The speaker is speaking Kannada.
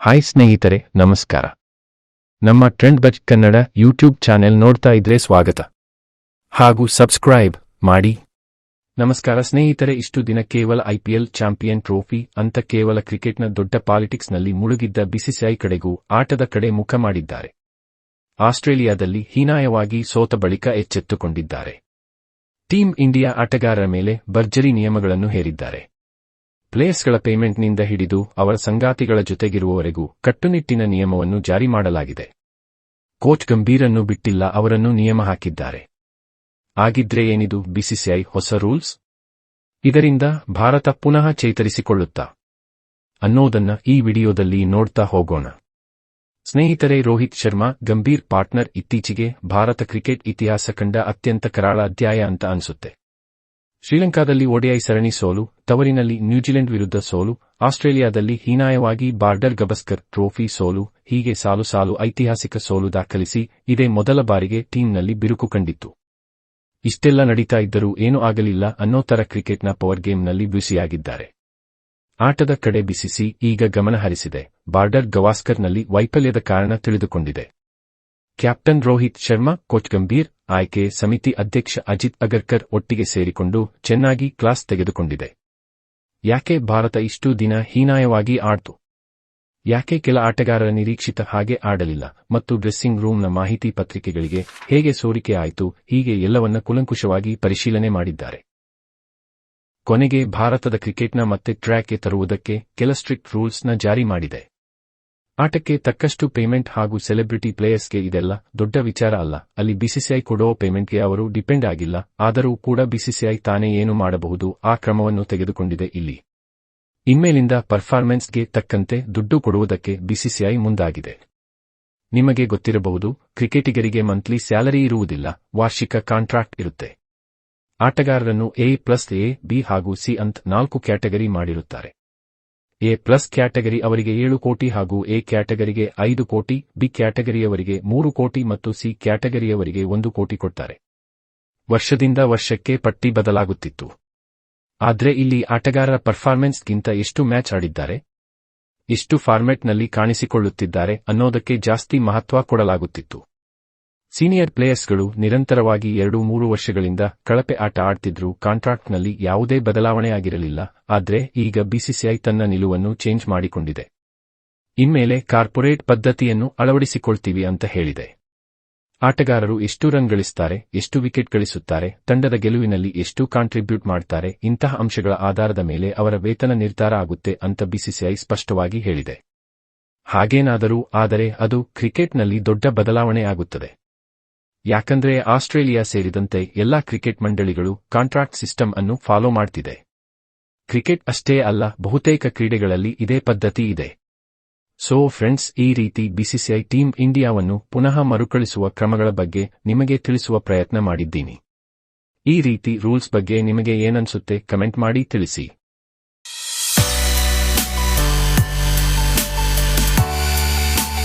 ಹಾಯ್ ಸ್ನೇಹಿತರೆ, ನಮಸ್ಕಾರ. ನಮ್ಮ trend buzz Kannada YouTube channel ನೋಡ್ತಾ ಇದ್ರೆ ಸ್ವಾಗತ. ಹಾಗೂ ಸಬ್ಸ್ಕ್ರೈಬ್ ಮಾಡಿ. ನಮಸ್ಕಾರ ಸ್ನೇಹಿತರೆ, ಇಷ್ಟು ದಿನ ಕೇವಲ ಐಪಿಎಲ್ ಚಾಂಪಿಯನ್ ಟ್ರೋಫಿ ಅಂತ ಕೇವಲ ಕ್ರಿಕೆಟ್ನ ದೊಡ್ಡ ಪಾಲಿಟಿಕ್ಸ್ನಲ್ಲಿ ಮುಳುಗಿದ್ದ ಬಿಸಿಸಿಐ ಕಡೆಗೂ ಆಟದ ಕಡೆ ಮುಖ ಮಾಡಿದ್ದಾರೆ. ಆಸ್ಟ್ರೇಲಿಯಾದಲ್ಲಿ ಹೀನಾಯವಾಗಿ ಸೋತ ಬಳಿಕ ಎಚ್ಚೆತ್ತುಕೊಂಡಿದ್ದಾರೆ. ಟೀಂ ಇಂಡಿಯಾ ಆಟಗಾರರ ಮೇಲೆ ಭರ್ಜರಿ ನಿಯಮಗಳನ್ನು ಹೇರಿದ್ದಾರೆ. ಪ್ಲೇಯರ್ಸ್ಗಳ ಪೇಮೆಂಟ್ನಿಂದ ಹಿಡಿದು ಅವರ ಸಂಗಾತಿಗಳ ಜೊತೆಗಿರುವವರೆಗೂ ಕಟ್ಟುನಿಟ್ಟಿನ ನಿಯಮವನ್ನು ಜಾರಿ ಮಾಡಲಾಗಿದೆ. ಕೋಚ್ ಗಂಭೀರನ್ನು ಬಿಟ್ಟಿಲ್ಲ, ಅವರನ್ನು ನಿಯಮ ಹಾಕಿದ್ದಾರೆ. ಆಗಿದ್ರೆ ಏನಿದು? ಬಿಸಿಸಿಐ ಹೊಸ ರೂಲ್ಸ್? ಇದರಿಂದ ಭಾರತ ಪುನಃ ಚೇತರಿಸಿಕೊಳ್ಳುತ್ತಾ? ಅನ್ನೋದನ್ನ ಈ ವಿಡಿಯೋದಲ್ಲಿ ನೋಡ್ತಾ ಹೋಗೋಣ. ಸ್ನೇಹಿತರೆ, ರೋಹಿತ್ ಶರ್ಮಾ, ಗಂಭೀರ್ ಪಾರ್ಟ್ನರ್ ಇತ್ತೀಚೆಗೆ ಭಾರತ ಕ್ರಿಕೆಟ್ ಇತಿಹಾಸ ಕಂಡ ಅತ್ಯಂತ ಕರಾಳ ಅಧ್ಯಾಯ ಅಂತ ಅನ್ಸುತ್ತೆ. ಶ್ರೀಲಂಕಾದಲ್ಲಿ ಒಡಿಐ ಸರಣಿ ಸೋಲು, ತವರಿನಲ್ಲಿ ನ್ಯೂಜಿಲೆಂಡ್ ವಿರುದ್ಧ ಸೋಲು, ಆಸ್ಟ್ರೇಲಿಯಾದಲ್ಲಿ ಹೀನಾಯವಾಗಿ ಬಾರ್ಡರ್ ಗಬಸ್ಕರ್ ಟ್ರೋಫಿ ಸೋಲು, ಹೀಗೆ ಸಾಲು ಸಾಲು ಐತಿಹಾಸಿಕ ಸೋಲು ದಾಖಲಿಸಿ ಇದೇ ಮೊದಲ ಬಾರಿಗೆ ಟೀಮ್ನಲ್ಲಿ ಬಿರುಕು ಕಂಡಿತ್ತು. ಇಷ್ಟೆಲ್ಲ ನಡೀತಾ ಇದ್ದರೂ ಏನೂ ಆಗಲಿಲ್ಲ ಅನ್ನೋ ತರ ಕ್ರಿಕೆಟ್ನ ಪವರ್ ಗೇಮ್ನಲ್ಲಿ ಬ್ಯುಸಿಯಾಗಿದ್ದಾರೆ. ಆಟದ ಕಡೆ ಬಿಸಿಸಿ ಈಗ ಗಮನ ಹರಿಸಿದೆ ಬಾರ್ಡರ್ ಗವಾಸ್ಕರ್ನಲ್ಲಿ ವೈಫಲ್ಯದ ಕಾರಣ ತಿಳಿದುಕೊಂಡಿದೆ. ಕ್ಯಾಪ್ಟನ್ ರೋಹಿತ್ ಶರ್ಮಾ, ಕೋಚ್ ಗಂಭೀರ್, ಆಯ್ಕೆ ಸಮಿತಿ ಅಧ್ಯಕ್ಷ ಅಜಿತ್ ಅಗರ್ಕರ್ ಒಟ್ಟಿಗೆ ಸೇರಿಕೊಂಡು ಚೆನ್ನಾಗಿ ಕ್ಲಾಸ್ ತೆಗೆದುಕೊಂಡಿದೆ. ಯಾಕೆ ಭಾರತ ಇಷ್ಟು ದಿನ ಹೀನಾಯವಾಗಿ ಆಡ್ತು? ಯಾಕೆ ಕೆಲ ಆಟಗಾರರ ನಿರೀಕ್ಷಿತ ಹಾಗೆ ಆಡಲಿಲ್ಲ ಮತ್ತು ಡ್ರೆಸ್ಸಿಂಗ್ ರೂಮ್ನ ಮಾಹಿತಿ ಪತ್ರಿಕೆಗಳಿಗೆ ಹೇಗೆ ಸೋರಿಕೆ ಆಯಿತು, ಹೀಗೆ ಎಲ್ಲವನ್ನ ಕುಲಂಕುಷವಾಗಿ ಪರಿಶೀಲನೆ ಮಾಡಿದ್ದಾರೆ. ಕೊನೆಗೆ ಭಾರತದ ಕ್ರಿಕೆಟ್ನ ಮತ್ತೆ ಟ್ರ್ಯಾಕ್ಗೆ ತರುವುದಕ್ಕೆ ಕೆಲ ಸ್ಟ್ರಿಕ್ಟ್ ರೂಲ್ಸ್ನ ಜಾರಿ ಮಾಡಿದೆ. ಆಟಕ್ಕೆ ತಕ್ಕಷ್ಟು ಪೇಮೆಂಟ್ ಹಾಗೂ ಸೆಲೆಬ್ರಿಟಿ ಪ್ಲೇಯರ್ಸ್ಗೆ ಇದೆಲ್ಲ ದೊಡ್ಡ ವಿಚಾರ ಅಲ್ಲ. ಅಲ್ಲಿ ಬಿಸಿಸಿಐ ಕೊಡೋ ಪೇಮೆಂಟ್ಗೆ ಅವರು ಡಿಪೆಂಡ್ ಆಗಿಲ್ಲ. ಆದರೂ ಕೂಡ ಬಿಸಿಸಿಐ ತಾನೇ ಏನು ಮಾಡಬಹುದು, ಆ ಕ್ರಮವನ್ನು ತೆಗೆದುಕೊಂಡಿದೆ ಇಲ್ಲಿ. ಇನ್ಮೇಲಿಂದ ಪರ್ಫಾರ್ಮೆನ್ಸ್ಗೆ ತಕ್ಕಂತೆ ದುಡ್ಡು ಕೊಡುವುದಕ್ಕೆ ಬಿಸಿಸಿಐ ಮುಂದಾಗಿದೆ. ನಿಮಗೆ ಗೊತ್ತಿರಬಹುದು, ಕ್ರಿಕೆಟಿಗರಿಗೆ ಮಂತ್ಲಿ ಸ್ಯಾಲರಿ ಇರುವುದಿಲ್ಲ, ವಾರ್ಷಿಕ ಕಾಂಟ್ರಾಕ್ಟ್ ಇರುತ್ತೆ. ಆಟಗಾರರನ್ನು ಎ ಪ್ಲಸ್ ಎ, ಬಿ ಹಾಗೂ ಸಿ ಅಂತ ನಾಲ್ಕು ಕ್ಯಾಟಗರಿ ಮಾಡಿರುತ್ತಾರೆ. ಎ ಪ್ಲಸ್ ಕ್ಯಾಟಗರಿ ಅವರಿಗೆ ಏಳು ಕೋಟಿ ಹಾಗೂ ಎ ಕ್ಯಾಟಗರಿಗೆ ಐದು ಕೋಟಿ, ಬಿ ಕ್ಯಾಟಗರಿಯವರಿಗೆ ಮೂರು ಕೋಟಿ ಮತ್ತು ಸಿ ಕ್ಯಾಟಗರಿಯವರಿಗೆ ಒಂದು ಕೋಟಿ ಕೊಡ್ತಾರೆ. ವರ್ಷದಿಂದ ವರ್ಷಕ್ಕೆ ಪಟ್ಟಿ ಬದಲಾಗುತ್ತಿತ್ತು. ಆದ್ರೆ ಇಲ್ಲಿ ಆಟಗಾರರ ಪರ್ಫಾರ್ಮೆನ್ಸ್ಗಿಂತ ಎಷ್ಟು ಮ್ಯಾಚ್ ಆಡಿದ್ದಾರೆ? ಎಷ್ಟು ಫಾರ್ಮೆಟ್ನಲ್ಲಿ ಕಾಣಿಸಿಕೊಳ್ಳುತ್ತಿದ್ದಾರೆ ಅನ್ನೋದಕ್ಕೆ ಜಾಸ್ತಿ ಮಹತ್ವ ಕೊಡಲಾಗುತ್ತಿತ್ತು. ಸೀನಿಯರ್ ಪ್ಲೇಯರ್ಸ್ಗಳು ನಿರಂತರವಾಗಿ ಎರಡು ಮೂರು ವರ್ಷಗಳಿಂದ ಕಳಪೆ ಆಟ ಆಡ್ತಿದ್ರು, ಕಾಂಟ್ರಾಕ್ಟ್ನಲ್ಲಿ ಯಾವುದೇ ಬದಲಾವಣೆ ಆಗಿರಲಿಲ್ಲ ಆದ್ರೆ ಈಗ ಬಿಸಿಸಿಐ ತನ್ನ ನಿಲುವನ್ನು ಚೇಂಜ್ ಮಾಡಿಕೊಂಡಿದೆ. ಇನ್ಮೇಲೆ ಕಾರ್ಪೊರೇಟ್ ಪದ್ಧತಿಯನ್ನು ಅಳವಡಿಸಿಕೊಳ್ತೀವಿ ಅಂತ ಹೇಳಿದೆ. ಆಟಗಾರರು ಎಷ್ಟು ರನ್ ಗಳಿಸ್ತಾರೆ, ಎಷ್ಟು ವಿಕೆಟ್ ಗಳಿಸುತ್ತಾರೆ, ತಂಡದ ಗೆಲುವಿನಲ್ಲಿ ಎಷ್ಟು ಕಾಂಟ್ರಿಬ್ಯೂಟ್ ಮಾಡ್ತಾರೆ, ಇಂತಹ ಅಂಶಗಳ ಆಧಾರದ ಮೇಲೆ ಅವರ ವೇತನ ನಿರ್ಧಾರ ಆಗುತ್ತೆ ಅಂತ ಬಿಸಿಸಿಐ ಸ್ಪಷ್ಟವಾಗಿ ಹೇಳಿದೆ. ಹಾಗೇನಾದರೂ ಆದರೆ ಅದು ಕ್ರಿಕೆಟ್ನಲ್ಲಿ ದೊಡ್ಡ ಬದಲಾವಣೆ ಆಗುತ್ತದೆ ಯಾಕಂದ್ರೆ ಆಸ್ಟ್ರೇಲಿಯಾ ಸೇರಿದಂತೆ ಎಲ್ಲಾ ಕ್ರಿಕೆಟ್ ಮಂಡಳಿಗಳು ಕಾಂಟ್ರಾಕ್ಟ್ ಸಿಸ್ಟಮ್ ಅನ್ನು ಫಾಲೋ ಮಾಡ್ತಿದೆ. ಕ್ರಿಕೆಟ್ ಅಷ್ಟೇ ಅಲ್ಲ, ಬಹುತೇಕ ಕ್ರೀಡೆಗಳಲ್ಲಿ ಇದೇ ಪದ್ಧತಿ ಇದೆ. ಸೋ ಫ್ರೆಂಡ್ಸ್ ಈ ರೀತಿ ಬಿಸಿಸಿಐ ಟೀಮ್ ಇಂಡಿಯಾವನ್ನು ಪುನಃ ಮರುಕಳಿಸುವ ಕ್ರಮಗಳ ಬಗ್ಗೆ ನಿಮಗೆ ತಿಳಿಸುವ ಪ್ರಯತ್ನ ಮಾಡಿದ್ದೀನಿ. ಈ ರೀತಿ ರೂಲ್ಸ್ ಬಗ್ಗೆ ನಿಮಗೆ ಏನನ್ಸುತ್ತೆ, ಕಮೆಂಟ್ ಮಾಡಿ ತಿಳಿಸಿ.